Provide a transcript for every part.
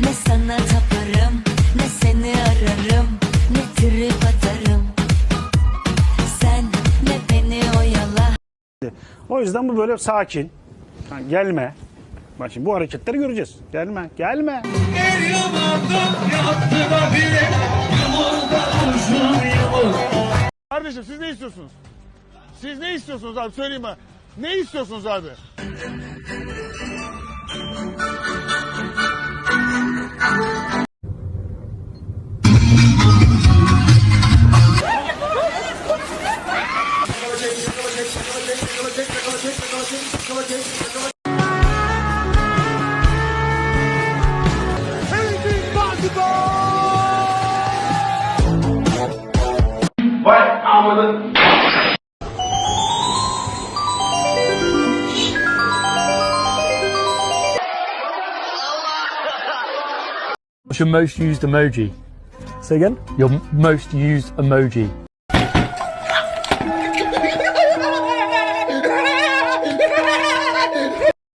Ne sana taparım Ne seni ararım Ne trip atarım Sen ne beni oyala O yüzden bu böyle sakin. Ha, gelme. Bak şimdi bu hareketleri göreceğiz. Gelme, gelme. Kardeşim siz ne istiyorsunuz? Siz ne istiyorsunuz abi söyleyin bana. Ne istiyorsunuz abi? What's your most used emoji? Say again. Your most used emoji.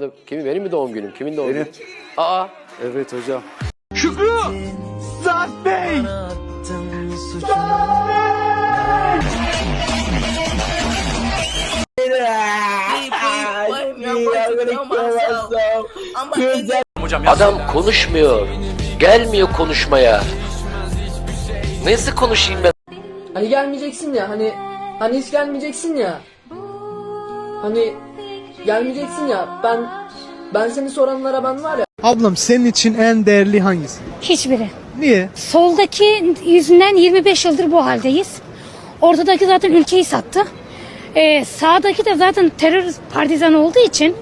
arada kimin benim mi doğum günüm? Kimin doğum günü? Aa Evet hocam. adam konuşmuyor. Gelmiyor konuşmaya. Nasıl konuşayım ben? Hani gelmeyeceksin ya hani hani hiç gelmeyeceksin ya. Hani gelmeyeceksin ya ben ben seni soranlara ben var ya. Ablam senin için en değerli hangisi? Hiçbiri. Niye? Soldaki yüzünden 25 yıldır bu haldeyiz. Ortadaki zaten ülkeyi sattı. Ee, sağdaki de zaten terör partizan olduğu için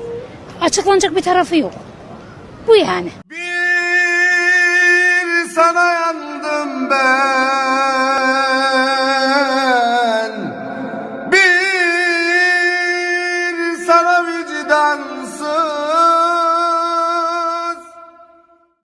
açıklanacak bir tarafı yok. Bu yani. Bir sana yandım ben. Bir sana vicdan